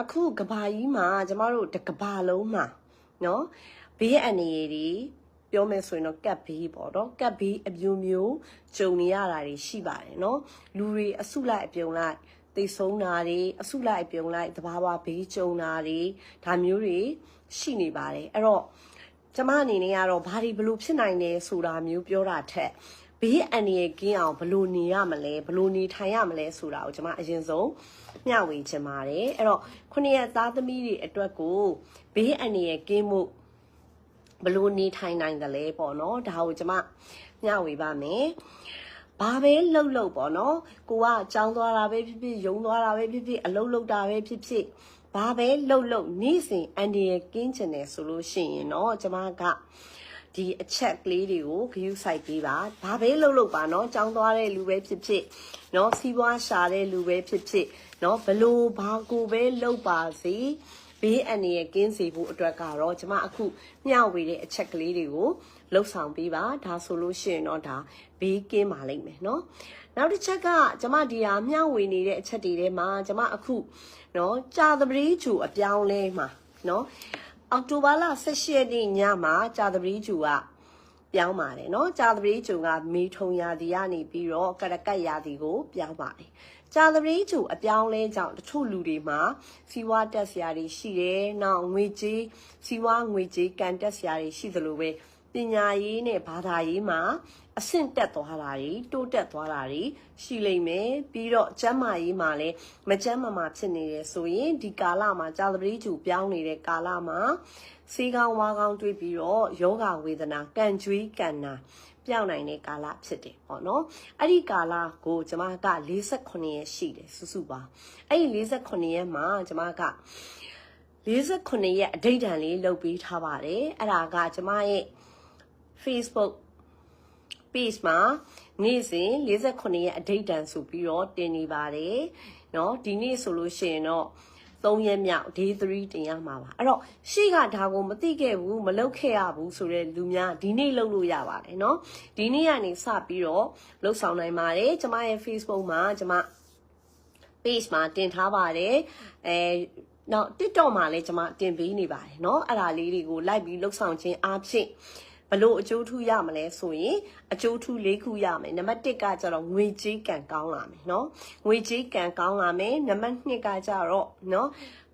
အခုကဘာကြီးမှာကျမတို့တကဘာလုံးမှာနော်ဘေးအန္တရာယ်တွေပြောမယ်ဆိုရင်တော့ကပ်ဘေးပေါ့နော်ကပ်ဘေးအမျိုးမျိုးကြုံနေရတာတွေရှိပါတယ်နော်လူတွေအဆုလိုက်အပြုံလိုက်သိဆုံးတာတွေအဆုလိုက်အပြုံလိုက်တဘာဝဘေးကြုံတာတွေဒါမျိုးတွေရှိနေပါတယ်အဲ့တော့ကျမအနေနဲ့ကတော့ဘာတွေဘလို့ဖြစ်နိုင်လဲဆိုတာမျိုးပြောတာထက်ဘေးအန္တရာယ်ကင်းအောင်ဘလို့နေရမလဲဘလို့နေထိုင်ရမလဲဆိုတာကိုကျမအရင်ဆုံး မျှဝေချင်ပါတယ်အဲ့တော့ခုနှစ်ရက်သားသမီးတွေအတွက်ကိုဘေးအန္တရာယ်ကင်းမှုဘလို့နေထိုင်နိုင်တယ်လဲပေါ့နော်ဒါကိုကျမမျှဝေပါမယ်ဘာပဲလှုပ်လှုပ်ပေါ့နော်ကိုကကြောင်းသွားတာပဲဖြစ်ဖြစ်ယုံသွားတာပဲဖြစ်ဖြစ်အလုံးလုံးတာပဲဖြစ်ဖြစ်ဘာပဲလှုပ်လှုပ်နေ့စဉ်အန်ဒီရဲ့ကင်းချင်တယ်ဆိုလို့ရှိရင်เนาะကျမကဒီအချက်ကလေးတွေကိုဂရုစိုက်ပေးပါဘာပဲလှုပ်လှုပ်ပါเนาะကြောင်းသွားတဲ့လူပဲဖြစ်ဖြစ်เนาะစီးပွားရှာတဲ့လူပဲဖြစ်ဖြစ် เนาะဘလို့ဘာကိုပဲလှုပ်ပါစေဘေးအန္တရာယ်ကင်းစေဖို့အတွက်ကတော့ကျမအခုမျှဝေတဲ့အချက်ကလေးတွေကိုလှုပ်ဆောင်ပေးပါဒါဆိုလို့ရှိရင်တော့ဒါဘေးကင်းပါလိမ့်မယ်เนาะနောက်တစ်ချက်ကကျမဒီဟာမျှဝေနေတဲ့အချက်တွေထဲမှာကျမအခုเนาะကြာသပတေးဂျူအပြောင်းလဲမှာเนาะအောက်တိုဘာလ18ရက်နေ့ညမှာကြာသပတေးဂျူကပြောင်းပါတယ်เนาะကြာသပတေးဂျူကမေထုံရာသီကနေပြီးတော့ကရကတ်ရာသီကိုပြောင်းပါတယ် ကြာသပတေးဂျူအပြောင်းလဲကြောင့်တချို့လူတွေမှာစီဝါတက်စရာတွေရှိတယ်။နောက်ငွေကြေးစီဝါငွေကြေးကန်တက်စရာတွေရှိသလိုပဲပညာရေးနဲ့ဘာသာရေးမှာအဆင့်တက်သွားတာတွေတိုးတက်သွားတာတွေရှိလိမ့်မယ်ပြီးတော့ကျမ်းမာရေးမှာလည်းမကျမ်းမာမှာဖြစ်နေတယ်ဆိုရင်ဒီကာလမှာကြာသပတေးဂျူပြောင်းနေတဲ့ကာလမှာစေးကောင်းဝါးကောင်းတွေးပြီးတော့ယောဂဝေဒနာကံကြွေးကံနာ ပြောင်းနိုင်တဲ့ကာလဖြစ်တယ်ပေါ့နော်အဲ့ဒီကာလကိုကျမက48ရက်ရှိတယ်စုစုပါအဲ့ဒီ48ရက်မှာကျမက48ရက်အဓိဋ္ဌာန်လေးလုပ်ပေးထားပါတယ်အဲ့ဒါကကျမရဲ့ Facebook page မှာနေ့စဉ်48ရက်အဓိဋ္ဌာန်ဆိုပြီးတော့တင်နေပါတယ်เนาะဒီနေ့ဆိုလို့ရှိရင်တော့ 3ရက်မြောက် day 3တင်ရမှာပါအဲ့တော့ရှေ့ကဒါကိုမသိခဲ့ဘူးမလုပ်ခဲ့ရဘူးဆိုတဲ့လူများဒီနေ့လုပ်လို့ရပါတယ်เนาะဒီနေ့ကနေစပြီးတော့လှုပ်ဆောင်နိုင်ပါတယ်ကျမရဲ့ Facebook မှာကျမ page မှာတင်ထားပါတယ်အဲနောက် TikTok မှာလည်းကျွန်မတင်ပေးနေပါတယ်เนาะအဲ့ဒါလေးတွေကိုလိုက်ပြီးလှုပ်ဆောင်ခြင်းအားဖြင့်ဘ လို့အကျိုးထူးရမလဲဆိုရင်အကျိုးထူး၄ခုရမယ်နံပါတ်1ကကျတော့ငွေကြေးကံကောင်းလာမယ်เนาะငွေကြေးကံကောင်းလာမယ်နံပါတ်2ကကျတော့เนาะ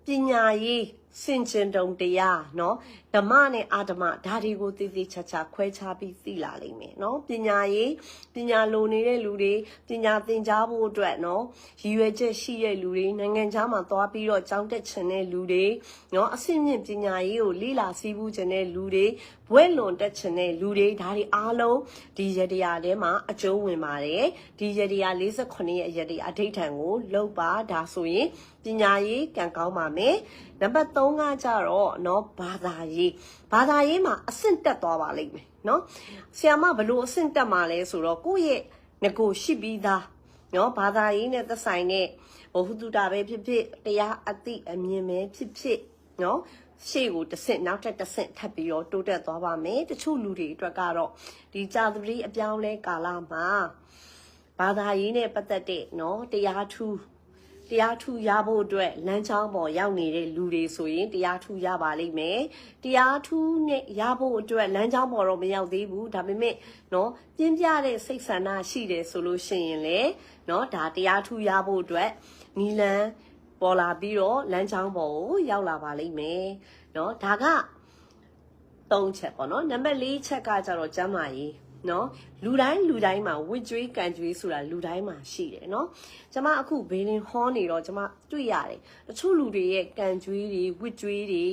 ပညာရေး စင်ကျင်တုံတရားเนาะဓမ္မနဲ့အာဓမ္မဒါတွေကိုသိသိချာချာခွဲခြားပြီးသိလာလိမ့်မယ်เนาะပညာရေးပညာလိုနေတဲ့လူတွေပညာသင်ကြားဖို့အတွက်เนาะရည်ရွယ်ချက်ရှိတဲ့လူတွေနိုင်ငံခြားမှာသွားပြီးတော့ကျောင်းတက်ချင်တဲ့လူတွေเนาะအဆင့်မြင့်ပညာရေးကိုလေ့လာစည်းဘူးချင်တဲ့လူတွေဘွဲ့လွန်တက်ချင်တဲ့လူတွေဒါတွေအားလုံးဒီရတရားထဲမှာအကျုံးဝင်ပါတယ်ဒီရတရား48ရဲ့ရတရားအဋိဌံကိုလောက်ပါဒါဆိုရင်ပညာရေးကံကောင်းပါမယ်နံပါတ် 3ကကြတော့เนาะဘာသာရေးဘာသာရေးမှာအဆင့်တက်သွားပါလိမ့်မယ်เนาะဆီယမဘလို့အဆင့်တက်မှာလဲဆိုတော့ကိုယ့်ရဲ့ငကိုရှိပြီးသားเนาะဘာသာရေးနဲ့သက်ဆိုင်တဲ့ဟိုဟုတုတာပဲဖြစ်ဖြစ်တရားအသိအမြင်ပဲဖြစ်ဖြစ်เนาะရှေ့ကိုတစ်ဆင့်နောက်ထပ်တစ်ဆင့်ထပ်ပြီးတော့တိုးတက်သွားပါမယ်တချို့လူတွေအတွက်ကတော့ဒီကြာသပတေးအပြောင်းလဲကာလမှာဘာသာရေးနဲ့ပတ်သက်တဲ့เนาะတရားထူး တရားထူရဖို့အတွက်လမ်းချောင်းပေါ်ရောက်နေတဲ့လူတွေဆိုရင်တရားထူရပါလိမ့်မယ်တရားထူနဲ့ရဖို့အတွက်လမ်းချောင်းပေါ်တော့မရောက်သေးဘူးဒါပေမဲ့เนาะပြင်းပြတဲ့စိတ်ဆန္ဒရှိတယ်ဆိုလို့ရှိရင်လေเนาะဒါတရားထူရဖို့အတွက်နီလန်းပေါ်လာပြီးတော့လမ်းချောင်းပေါ်ကိုရောက်လာပါလိမ့်မယ်เนาะဒါက၃ချက်ပေါ့နော်နံပါတ်၄ချက်ကကြတော့ကျမ်းမာရေး နော်လူတိုင်းလူတိုင်းမှာဝစ်ကြွေးကန်ကြွေးဆိုတာလူတိုင်းမှာရှိတယ်နော်ကျမအခုဘေးလင်ဟောနေတော့ကျမတွေ့ရတယ်တချို့လူတွေရဲ့ကန်ကြွေးတွေဝစ်ကြွေးတွေ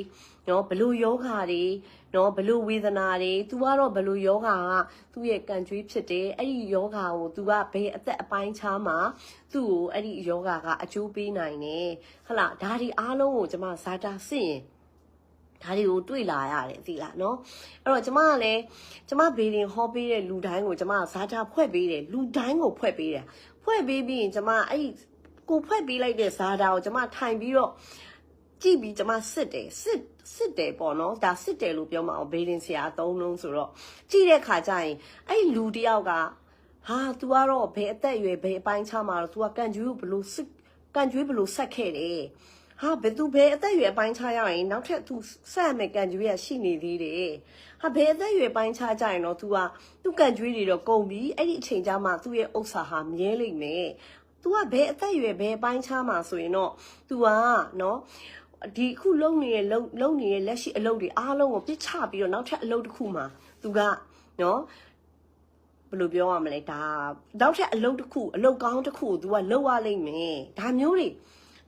နော်ဘလို့ယောဂါတွေနော်ဘလို့ဝေဒနာတွေ तू ကတော့ဘလို့ယောဂါကသူ့ရဲ့ကန်ကြွေးဖြစ်တယ်အဲ့ဒီယောဂါကို तू ကဘယ်အသက်အပိုင်းခြားမှာသူ့ကိုအဲ့ဒီယောဂါကအကျိုးပေးနိုင်တယ်ဟလာဒါဒီအားလုံးကိုကျမဇာတာစစ်ရင် ဒါတွေကိုတွေ့လာရတယ်သိလားနော်အဲ့တော့ကျမကလည်းကျမဘေးရင်ဟောပေးတဲ့လူတိုင်းကိုကျမဇာတာဖွဲ့ပေးတယ်လူတိုင်းကိုဖွဲ့ပေးတယ်ဖွဲ့ပေးပြီးရင်ကျမအဲ့ဒီကိုဖွဲ့ပေးလိုက်တဲ့ဇာတာကိုကျမထိုင်ပြီးတော့ကြည့်ပြီးကျမစစ်တယ်စစ်စစ်တယ်ပေါ့နော်ဒါစစ်တယ်လို့ပြောမှာအောင်ဘေးရင်ဆရာအသုံးလုံးဆိုတော့ကြည့်တဲ့ခါကျရင်အဲ့လူတယောက်ကဟာ तू ကတော့ဘယ်အသက်အရွယ်ဘယ်အပိုင်းခြားမှာတော့ तू ကကန်ကျွေးကိုဘလို့စစ်ကန်ကျွေးဘလို့ဆက်ခဲ့တယ် ဟ ဟာဘယ်သူဘယ်အသက်အရွယ်ပိုင်းခြားရရင်နောက်ထပ်သူဆက်မဲ့ကန်ကျွေးရရှိနေသေးတယ်ဟာဘယ်အသက်အရွယ်ပိုင်းခြားကြရင်တော့ तू ကသူ့ကန်ကျွေးတွေတော့ကုန်ပြီအဲ့ဒီအချိန်ကျမှသူ့ရဲ့ဥစ္စာဟာမြဲလိမ့်မယ် तू ကဘယ်အသက်အရွယ်ဘယ်ပိုင်းခြားမှာဆိုရင်တော့ तू ကနော်ဒီအခုလုံနေတဲ့လုံလုံနေတဲ့လက်ရှိအလုပ်တွေအားလုံးကိုပြစ်ချပြီးတော့နောက်ထပ်အလုပ်တစ်ခုမှာ तू ကနော်ဘယ်လိုပြောရမလဲဒါနောက်ထပ်အလုပ်တစ်ခုအလုပ်ကောင်းတစ်ခုကို तू ကလုပ်ရလိမ့်မယ်ဒါမျိုးတွေ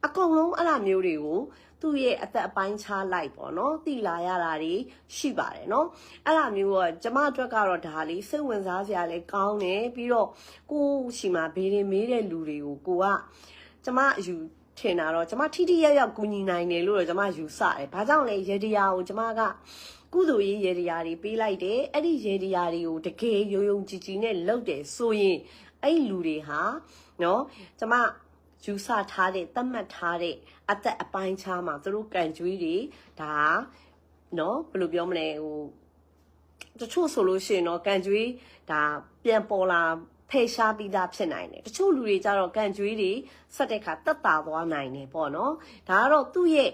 အကုန်လုံးအဲ့လိုမျိုးတွေကိုသူ့ရဲ့အသက်အပိုင်းခြားလိုက်ပေါ့နော်တိလာရတာတွေရှိပါတယ်နော်အဲ့လိုမျိုးကကျမအတွက်ကတော့ဒါလေးစိတ်ဝင်စားစရာလေးကောင်းတယ်ပြီးတော့ကိုယ့်ရှိမှာဘေးရင်မေးတဲ့လူတွေကိုကိုကကျမအယူထင်တာတော့ကျမထိထိရောက်ရောက်ကူညီနိုင်တယ်လို့တော့ကျမယူဆတယ်။ဘာကြောင့်လဲရေဒီယာကိုကျမကကုသိုလ်ရေးရေဒီယာတွေပေးလိုက်တယ်။အဲ့ဒီရေဒီယာတွေကိုတကယ်ယုံယုံကြည်ကြည်နဲ့လုပ်တယ်ဆိုရင်အဲ့ဒီလူတွေဟာနော်ကျမ ယူဆထားတဲ့သတ်မှတ်ထားတဲ့အသက်အပိုင်းခြားမှာသူတို့ကန်ကြွေးတွေဒါနော်ဘယ်လိုပြောမလဲဟိုတချို့ဆိုလို့ရှိရင်တော့ကန်ကြွေးဒါပြန်ပေါ်လာဖယ်ရှားပြီးသားဖြစ်နိုင်တယ်တချို့လူတွေကြတော့ကန်ကြွေးတွေဆက်တဲ့ခါတက်တာသွားနိုင်တယ်ပေါ့နော်ဒါကတော့သူ့ရဲ့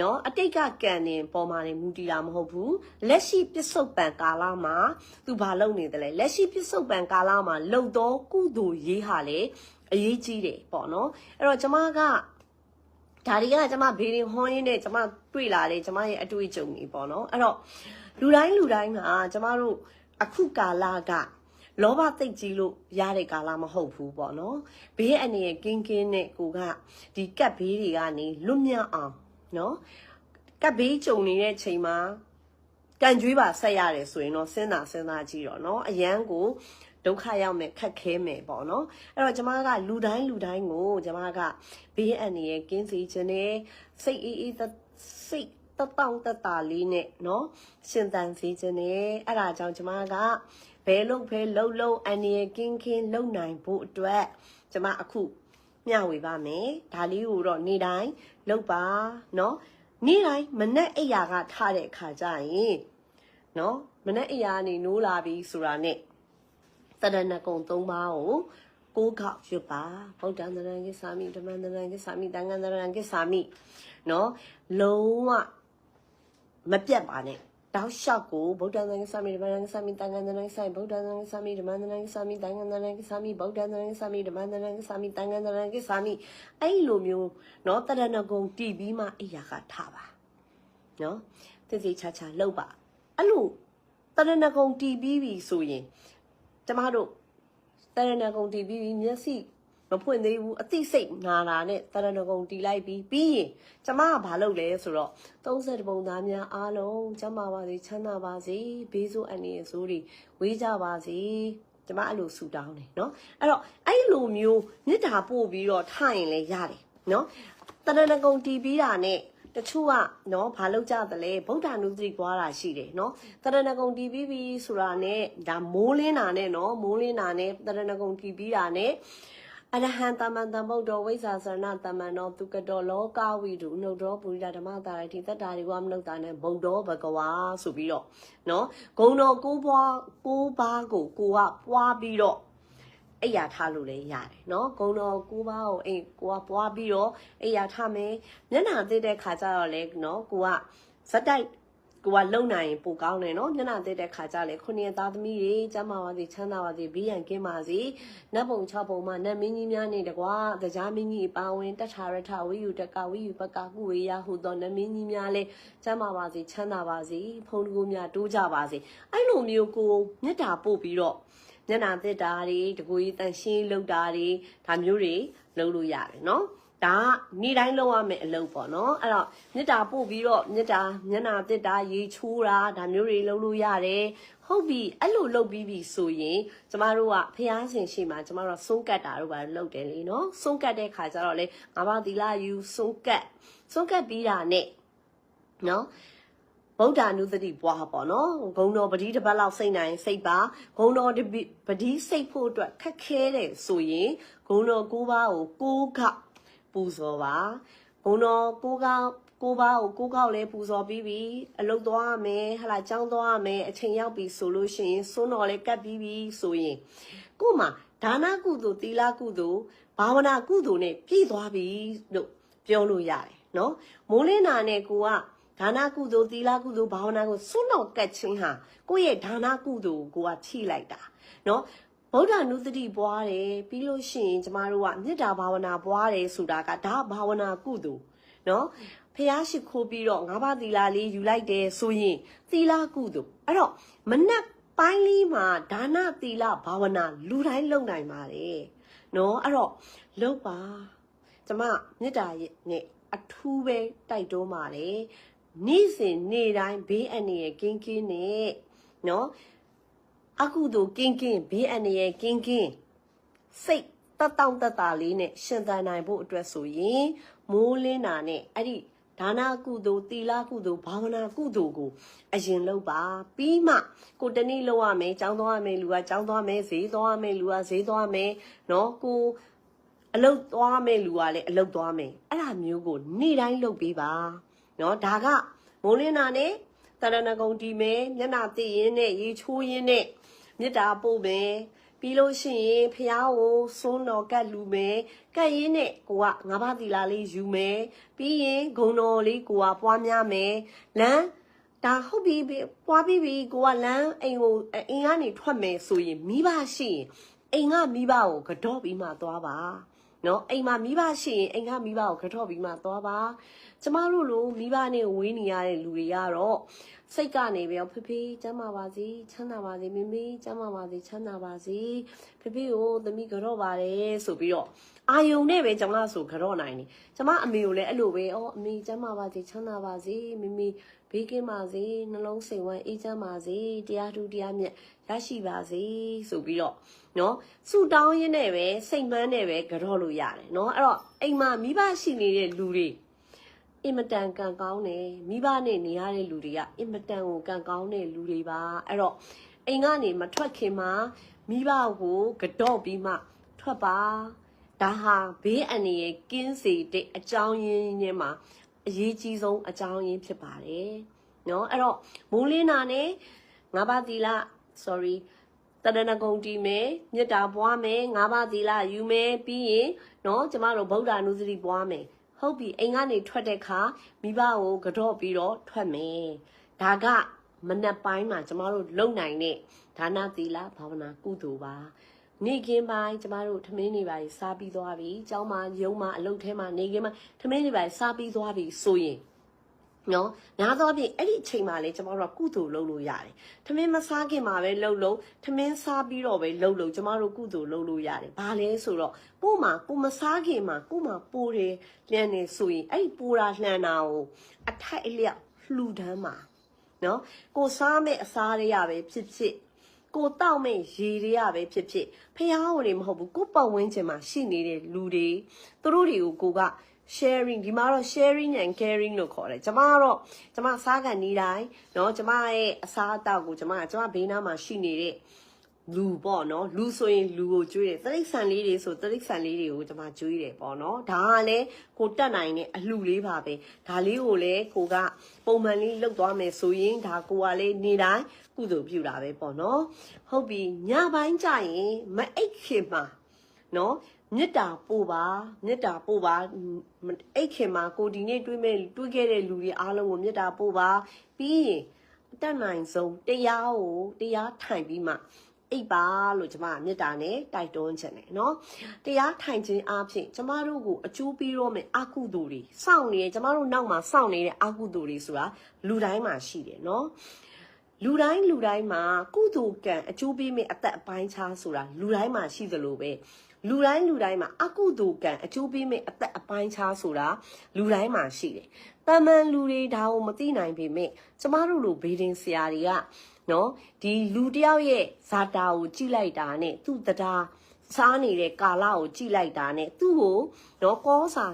နော်အတိတ်ကကံနေပေါ်မှာနေမူတည်တာမဟုတ်ဘူးလက်ရှိပစ္စုပန်ကာလမှာသူဘာလုပ်နေတယ်လဲလက်ရှိပစ္စုပန်ကာလမှာလုံတော့ကုသိုလ်ရေးဟာလေ အရေးကြီးတယ်ပေါ့နော်အဲ့တော့ကျမကဒါတွေကကျမဘေးရင်ဟွန်းရင်းနဲ့ကျမတွေ့လာတယ်ကျမရဲ့အတွေ့အကြုံတွေပေါ့နော်အဲ့တော့လူတိုင်းလူတိုင်းကကျမတို့အခုကာလကလောဘသိပ်ကြီးလို့ရတဲ့ကာလမဟုတ်ဘူးပေါ့နော်ဘေးအနေနဲ့ကင်းကင်းနဲ့ကိုကဒီကပ်ဘေးတွေကနေလွတ်မြောက်အောင်နော်ကပ်ဘေးကြုံနေတဲ့အချိန်မှာကန်ကြွေးပါဆက်ရတယ်ဆိုရင်တော့စဉ်းစားစဉ်းစားကြည့်တော့နော်အရန်ကို ဒုက္ခရောက်မယ်ခက်ခဲမယ်ပေါ့နော်အဲ့တော့ကျမကလူတိုင်းလူတိုင်းကိုကျမကဘေးအန္တရာယ်ကင်းစေခြင်းနဲ့စိတ်အေးအေးစိတ်တတောင့်တတလေးနဲ့เนาะရှင်သန်စေခြင်းနဲ့အဲ့ဒါကြောင့်ကျမကဘယ်လို့ဘယ်လှုပ်လှုပ်အန္တရာယ်ကင်းကင်းလှုပ်နိုင်ဖို့အတွက်ကျမအခုမျှဝေပါမယ်ဒါလေးကိုတော့နေ့တိုင်းလှုပ်ပါเนาะနေ့တိုင်းမနဲ့အိယာကထားတဲ့အခါကျရင်เนาะမနဲ့အိယာကနေနိုးလာပြီဆိုတာနဲ့ တရဏဂုံ၃ပါးကိုကိုးခေါက်ရွတ်ပါဗုဒ္ဓံတရံကိသာမိဓမ္မံတရံကိသာမိတန်ခါတရံကိသာမိနော်လုံးဝမပြတ်ပါနဲ့တောက်လျှောက်ကိုဗုဒ္ဓံတရံကိသာမိဓမ္မံတရံကိသာမိတန်ခါတရံကိသာမိဗုဒ္ဓံတရံကိသာမိဓမ္မံတရံကိသာမိတန်ခါတရံကိသာမိဗုဒ္ဓံတရံကိသာမိဓမ္မံတရံကိသာမိတန်ခါတရံကိသာမိအဲ့လိုမျိုးနော်တရဏဂုံတည်ပြီးမှအိယာကထားပါနော်သိသိချာချာလှုပ်ပါအဲ့လိုတရဏဂုံတည်ပြီးပြီဆိုရင် ကျမတို့တရဏဂုံတီးပြီးပြီးမျက်စိမဖွင့်သေးဘူးအသိစိတ်နာတာနဲ့တရဏဂုံတီးလိုက်ပြီးပြီးရင်ကျမကဘာလုပ်လဲဆိုတော့30ပုံသားများအားလုံးကျမပါစေချမ်းသာပါစေဘေးဆိုးအနေအဆိုးတွေဝေးကြပါစေကျမအဲ့လိုဆူတောင်းတယ်เนาะအဲ့တော့အဲ့လိုမျိုးမေတ္တာပို့ပြီးတော့ထားရင်လည်းရတယ်เนาะတရဏဂုံတီးပြီးတာနဲ့ တချို့ကနော်ဘာလုပ်ကြသလဲဗုဒ္ဓနုတိပွားတာရှိတယ်နော်တရဏဂုံတီးပြီးပြီဆိုတာနဲ့ဒါမိုးလင်းတာနဲ့နော်မိုးလင်းတာနဲ့တရဏဂုံတီးပြီးတာနဲ့အရဟံတမန်တံဗုဒ္ဓဝိဇ္ဇာစရဏတမန်တော်သူကတော်လောကဝိတုနှုတ်တော်ပုရိသဓမ္မတာရတိတတ္တာရိဝမနုဿာနဲ့ဘုံတော်ဘဂဝါဆိုပြီးတော့နော်ဂုံတော်ကိုးပွားကိုးပါးကိုကိုကပွားပြီးတော့ အိယာထားလို့လည်းရတယ်နော်ဂုံတော်ကိုပါကိုအိကိုကပွားပြီးတော့အိယာထားမယ်မျက်နှာသေးတဲ့ခါကျတော့လေနော်ကိုကဇက်တိုက်ကိုကလုံနိုင်ပိုကောင်းတယ်နော်မျက်နှာသေးတဲ့ခါကျလေခုနှစ်သားသမီးတွေကျမပါစေချမ်းသာပါစေဘေးရန်ကင်းပါစေနတ်ပုံ၆ပုံမှာနတ်မင်းကြီးများနေတကွာကြားမင်းကြီးပါဝင်တထာရထဝိယူတကဝိယူပကကုဝေယဟူသောနတ်မင်းကြီးများလဲကျမပါစေချမ်းသာပါစေဖုန်တကူများတိုးကြပါစေအဲ့လိုမျိုးကိုမေတ္တာပို့ပြီးတော့ ညနာသစ်တာတွေတကူကြီးတန်ရှင်းလုပ်တာတွေဒါမျိုးတွေလုပ်လို့ရတယ်နော်ဒါနေ့တိုင်းလုပ်ရမယ့်အလုပ်ပေါ့နော်အဲ့တော့မေတ္တာပို့ပြီးတော့မေတ္တာမျက်နာသစ်တာရေချိုးတာဒါမျိုးတွေလုပ်လို့ရတယ်ဟုတ်ပြီအဲ့လိုလုပ်ပြီးပြီဆိုရင်ကျမတို့ကဖះရှင်ရှိမှကျမတို့ကဆုံးကတ်တာတို့ပါလုပ်တယ်လေနော်ဆုံးကတ်တဲ့ခါကျတော့လေငါးပါးသီလယူဆုံးကတ်ဆုံးကတ်ပြီးတာနဲ့နော် ဗုဒ္ဓ ानु သတိပွားပေါ့နော်ဂုံတော်ပတိတစ်ပတ်လောက်စိတ်နိုင်စိတ်ပါဂုံတော်ပတိစိတ်ဖို့အတွက်ခက်ခဲတယ်ဆိုရင်ဂုံတော်ကိုးပါးကိုကိုးခပူဇော်ပါဂုံတော်ကိုးကကိုးပါးကိုကိုးကောက်လဲပူဇော်ပြီးပြီအလုတ်သွားရမယ်ဟလာကြောင်းသွားရမယ်အချိန်ရောက်ပြီဆိုလို့ရှိရင်စွန်းတော်လဲကတ်ပြီးပြီဆိုရင်ကို့မှာဒါနကုသိုလ်သီလကုသိုလ်ဘာဝနာကုသိုလ်နဲ့ပြည့်သွားပြီလို့ပြောလို့ရတယ်နော်မိုးလင်းတာနဲ့ကိုက ဒါနကုသိုလ်သီလကုသိုလ်ဘာဝနာကိုစွန့်တော်ကတ်ခြင်းဟာကိုယ့်ရဲ့ဒါနကုသိုလ်ကိုကိုကဖြည့်လိုက်တာနော်ဗုဒ္ဓနုတတိပွားတယ်ပြီးလို့ရှိရင်ကျမတို့ကမေတ္တာဘာဝနာပွားတယ်ဆိုတာကဒါဘာဝနာကုသိုလ်နော်ဖះရှိခိုးပြီးတော့ငါးပါးသီလလေးယူလိုက်တယ်ဆိုရင်သီလကုသိုလ်အဲ့တော့မနက်ပိုင်းလေးမှာဒါနသီလဘာဝနာလူတိုင်းလုပ်နိုင်ပါတယ်နော်အဲ့တော့လုပ်ပါကျမမေတ္တာရဲ့နဲ့အထူးပဲတိုက်တွန်းပါတယ် နေ့စဉ်နေ့တိုင်းဘေးအန္တရာယ်ကင်းကင်းနဲ့နော်အကုသိုလ်ကင်းကင်းဘေးအန္တရာယ်ကင်းကင်းစိတ်တက်တောင့်တက်တာလေးနဲ့ရှင်သန်နိုင်ဖို့အတွက်ဆိုရင်မိုးလင်းတာနဲ့အဲ့ဒီဒါနကုသိုလ်သီလကုသိုလ်ဘာဝနာကုသိုလ်ကိုအရင်လုပ်ပါပြီးမှကိုတနေ့လောက်ရမယ်ចောင်းသွားရမယ်လူကចောင်းသွားမယ်ဈေးသွားရမယ်လူကဈေးသွားမယ်เนาะကိုအလုတ်သွားမယ်လူကလည်းအလုတ်သွားမယ်အဲ့ဒါမျိုးကိုနေ့တိုင်းလုပ်ပေးပါ နော်ဒါကမိုးလင်းတာနဲ့တရဏဂုံတီမယ်မျက်နာသိရင်နဲ့ရေချိုးရင်နဲ့မေတ္တာပို့မယ်ပြီးလို့ရှိရင်ဖះကိုစိုးတော်ကတ်လူမယ်ကတ်ရင်းနဲ့ကိုကငါးပါးသီလာလေးယူမယ်ပြီးရင်ဂုံတော်လေးကိုကပွားများမယ်လမ်းဒါဟုတ်ပြီပွားပြီးပြီကိုကလမ်းအိမ်ကိုအိမ်ကနေထွက်မယ်ဆိုရင်မိဘရှိရင်အိမ်ကမိဘကိုကတော့ပြီးမှသွားပါ နော်အိမ်မှာမိဘရှိရင်အိမ်ကမိဘကိုကတော့ပြီးမှသွားပါကျမတို့လိုမိဘနဲ့ဝေးနေရတဲ့လူတွေကတော့စိတ်ကနေပြီးတော့ဖေဖေကျမ်းမာပါစေချမ်းသာပါစေမမေကျမ်းမာပါစေချမ်းသာပါစေဖေဖေကိုသမီးကြော့ပါတယ်ဆိုပြီးတော့ အာယုံနဲ့ပဲကျမဆိုကြော့နိုင်တယ်ကျမအမေကိုလည်းအဲ့လိုပဲအော်အမေကျမ်းမာပါစေချမ်းသာပါစေမမေဘေးကင်းပါစေနှလုံးစိမ်ဝမ်းအေးချမ်းပါစေတရားထူးတရားမြတ်ရရှိပါစေဆိုပြီးတော့နော်ဆူတောင်းရင်းနဲ့ပဲစိတ်မှန်းနဲ့ပဲကြော့လို့ရတယ်နော်အဲ့တော့အိမ်မှာမိဘရှိနေတဲ့လူတွေအင်မတန်ကံကောင်းတယ်မိဘနဲ့နေရတဲ့လူတွေကအင်မတန်ကိုကံကောင်းတဲ့လူတွေပါအဲ့တော့အိမ်ကနေမထွက်ခင်မှာမိဘကိုကြော့ပြီးမှထွက်ပါ ဒါဟာဘေးအန္တရာယ်ကင်းစေတဲ့အကြောင်းရင်းနဲ့မှာအရေးကြီးဆုံးအကြောင်းရင်းဖြစ်ပါတယ်เนาะအဲ့တော့မိုးလင်းတာနဲ့ငါးပါးသီလ sorry တရဏဂုံတီမယ်မေတ္တာပွားမယ်ငါးပါးသီလယူမယ်ပြီးရင်เนาะကျမတို့ဗုဒ္ဓနုစတိပွားမယ်ဟုတ်ပြီအိမ်ကနေထွက်တဲ့ခါမိဘကိုကြော့ပြီးတော့ထွက်မယ်ဒါကမနက်ပိုင်းမှာကျမတို့လုံနိုင်တဲ့ဒါနသီလဘာဝနာကုသိုလ်ပါ နေကင်းပိုင်းကျမတို့ထမင်းနေပါစားပြီးသွားပြီ။ကျောင်းမှာရုံးမှာအလုပ်ထဲမှာနေကင်းမှာထမင်းနေပါစားပြီးသွားပြီဆိုရင်နော်များသောအားဖြင့်အဲ့ဒီအချိန်မှာလေကျမတို့ကကုသိုလ်လုပ်လို့ရတယ်။ထမင်းမစားခင်မှာပဲလှုပ်လို့ထမင်းစားပြီးတော့ပဲလှုပ်လို့ကျမတို့ကုသိုလ်လုပ်လို့ရတယ်။ဘာလဲဆိုတော့ကို့မှာကိုမစားခင်မှာကို့မှာပိုးတယ်လျှံနေဆိုရင်အဲ့ဒီပိုးတာလှန်တာကိုအထိုက်အလျောက်လှူဒန်းမှာနော်ကိုစားမဲ့အစားတွေရပဲဖြစ်ဖြစ် ကိုတောက်မဲ့ရေတွေကပဲဖြစ်ဖြစ်ဖះဟိုတွေမဟုတ်ဘူးကိုပတ်ဝန်းကျင်မှာရှိနေတဲ့လူတွေသူတို့တွေကိုကိုက sharing ဒီမှာတော့ sharing and caring လို့ခေါ်တယ်ကျမကတော့ကျမစားကန်နေတိုင်းเนาะကျမရဲ့အစားအသောက်ကိုကျမကကျမဘေးနားမှာရှိနေတဲ့လူပေါ့နော်လူဆိုရင်လူကိုကျွေးတယ်တိရစ္ဆာန်လေးတွေဆိုတိရစ္ဆာန်လေးတွေကိုကျွန်မကျွေးတယ်ပေါ့နော်ဒါကလည်းကိုတက်နိုင်တဲ့အလှလေးပါပဲဒါလေးကိုလည်းကိုကပုံမှန်လေးလုပ်သွားမယ်ဆိုရင်ဒါကိုကလေးနေတိုင်း ကုသိုလ်ပြုတာပဲပေါ့နော်ဟုတ်ပြီညပိုင်းကြရင်မအိတ်ခင်မှာနော်မေတ္တာပို့ပါမေတ္တာပို့ပါအိတ်ခင်မှာကိုဒီနေ့တွေးမဲ့တွေးခဲ့တဲ့လူတွေအားလုံးကိုမေတ္တာပို့ပါပြီးရင်အတတ်နိုင်ဆုံးတရားကိုတရားထိုင်ပြီးမှအိပ်ပါလို့ကျမကမေတ္တာနဲ့တိုက်တွန်းချင်တယ်เนาะတရားထိုင်ခြင်းအပြင်ကျမတို့ကိုအကျိုးပေးတော့မယ်အကုသိုလ်တွေစောင့်နေတယ်ကျမတို့နောက်မှာစောင့်နေတဲ့အကုသိုလ်တွေဆိုတာလူတိုင်းမှာရှိတယ်เนาะ လူတိုင်းလူတိုင်းမှာကုသိုလ်ကံအကျိုးပေးမယ့်အသက်အပိုင်းခြားဆိုတာလူတိုင်းမှာရှိသလိုပဲလူတိုင်းလူတိုင်းမှာအကုသိုလ်ကံအကျိုးပေးမယ့်အသက်အပိုင်းခြားဆိုတာလူတိုင်းမှာရှိတယ်။တမန်လူတွေဒါကိုမသိနိုင်ပေမဲ့ကျမတို့လိုဘေးဒင်ဆရာတွေကနော်ဒီလူတယောက်ရဲ့ဇာတာကိုကြည့်လိုက်တာနဲ့သူ့တရားစားနေတဲ့ကာလကိုကြည့်လိုက်တာနဲ့သူ့ကိုနော်ကောစာ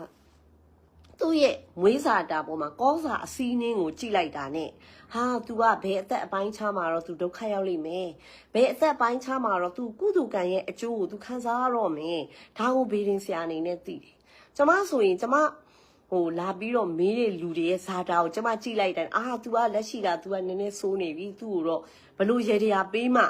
သူ့ရဲ့မွေးစာတာပေါ်မှာကောစာအစည်းနှင်းကိုကြည့်လိုက်တာနဲ့ ဟာ तू ကဘယ်အသက်အပိုင်းခြားမှာတော့ तू ဒုက္ခရောက်လိမ့်မယ်ဘယ်အသက်အပိုင်းခြားမှာတော့ तू ကုသကံရဲ့အကျိုးကို तू ခံစားရတော့မယ်ဒါကိုဘေးရင်ဆရာအနေနဲ့သိတယ်ကျမဆိုရင်ကျမဟိုလာပြီးတော့မေးတဲ့လူတွေရဲ့ဇာတာကိုကျမကြည့်လိုက်တယ်အာ तू ကလက်ရှိတာ तू ကနည်းနည်းစိုးနေပြီ तू ကိုတော့ဘလို့ရေတရားပေးမှ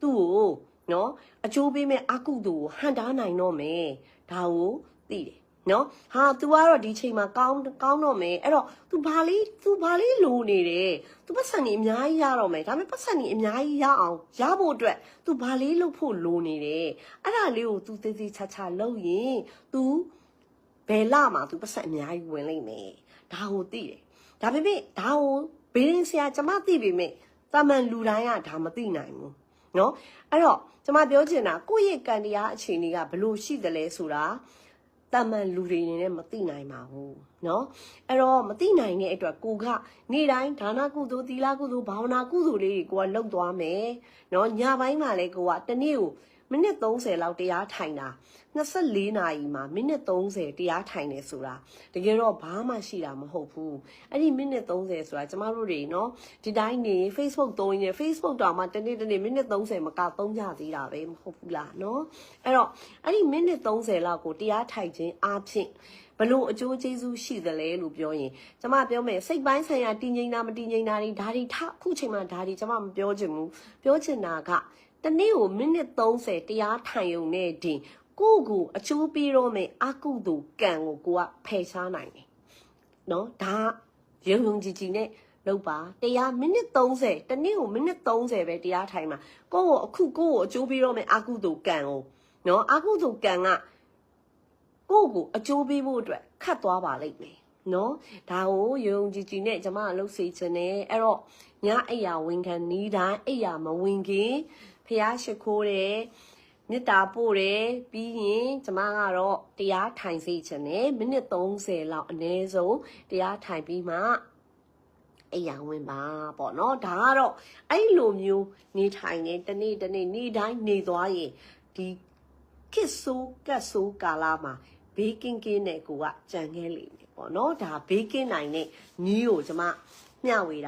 သူ့ကိုနော်အကျိုးပေးမဲ့အကုသို့ကိုဟန်တားနိုင်တော့မယ်ဒါကိုသိတယ် နော်ဟာ तू ကတော့ဒီချိန်မှာကောင်းကောင်းတော့မယ်အဲ့တော့ तू ဘာလေး तू ဘာလေးလိုနေတယ် तू ပတ်စံနေအများကြီးရတော့မယ်ဒါပေမဲ့ပတ်စံနေအများကြီးရအောင်ရဖို့အတွက် तू ဘာလေးလုပ်ဖို့လိုနေတယ်အဲ့ဒါလေးကို तू သေးသေးချာချာလုပ်ရင် तू ဘယ်လာမှာ तू ပတ်စံအများကြီးဝင်လိမ့်မယ်ဒါကိုသိတယ်ဒါပေမဲ့ဒါကိုဘေးရင်းဆရာကျမသိပေမဲ့တာမန်လူတိုင်းကဒါမသိနိုင်ဘူးနော်အဲ့တော့ကျမပြောချင်တာကိုယ့်ရဲ့ကံတရားအခြေအနေကဘယ်လိုရှိသလဲဆိုတာ တာမန်လူတွေအနေနဲ့မသိနိုင်ပါဘူးเนาะအဲ့တော့မသိနိုင်တဲ့အတွက်ကိုကနေ့တိုင်းဒါနကုသိုလ်သီလကုသိုလ်ဘာဝနာကုသိုလ်လေးတွေကိုကလုပ်သွားမယ်เนาะညပိုင်းမှာလည်းကိုကတနေ့ကို မိနစ်30လောက်တရားထိုင်တာ24နာရီမှာမိနစ်30တရားထိုင်နေဆိုတာတကယ်တော့ဘာမှရှိတာမဟုတ်ဘူးအဲ့ဒီမိနစ်30ဆိုတာကျမတို့တွေနော်ဒီတိုင်းနေ Facebook သုံးရင် Facebook တောင်မှတနေ့တနေ့မိနစ်30မကသုံးကြသေးတာပဲမဟုတ်ဘူးလားနော်အဲ့တော့အဲ့ဒီမိနစ်30လောက်ကိုတရားထိုင်ခြင်းအပြင်ဘလို့အကျိုးကျေးဇူးရှိသလဲလို့ပြောရင်ကျမပြောမယ်စိတ်ပိုင်းဆိုင်ရာတည်ငြိမ်တာမတည်ငြိမ်တာတွေဒါတွေထအခုချိန်မှာဒါတွေကျမမပြောချင်ဘူးပြောချင်တာက တနေ့ကိုမိနစ်30တရားထိုင်ုံနဲ့တင်ကိုယ့်ကိုအချိုးပြီးတော့မယ်အကုသို့ကံကိုကိုကဖယ်ရှားနိုင်တယ်နော်ဒါရုံရုံကြည်ကြည်နဲ့လုပ်ပါတရားမိနစ်30တနေ့ကိုမိနစ်30ပဲတရားထိုင်မှာကိုယ့်ကိုအခုကိုယ့်ကိုအချိုးပြီးတော့မယ်အကုသို့ကံကိုနော်အကုသို့ကံကကိုယ့်ကိုအချိုးပြီးဖို့အတွက်ခတ်သွားပါလိမ့်မယ်နော်ဒါကိုယုံကြည်ကြည်နဲ့ကျမကလှုပ်စေချင်တယ်အဲ့တော့ညအိယာဝင်ခံနီးတိုင်းအိယာမဝင်ခင် ဖះရှိခိုးတယ်မေတ္တာပို့တယ်ပြီးရင်ကျမကတော့တရားထိုင်စေချင်တယ်မိနစ်30လောက်အနည်းဆုံးတရားထိုင်ပြီးမှအိယာဝင်ပါပေါ့နော်ဒါကတော့အဲ့လိုမျိုးနေထိုင်နေတနေ့တနေ့နေ့တိုင်းနေသွားရင်ဒီခစ်ဆိုးကတ်ဆိုးကာလာမှာဘေးကင်းကင်းနဲ့ကိုကကြံခဲ့လိမ့်မယ်ပေါ့နော်ဒါဘေးကင်းနိုင်တဲ့နီးကိုကျမမျှဝေတာ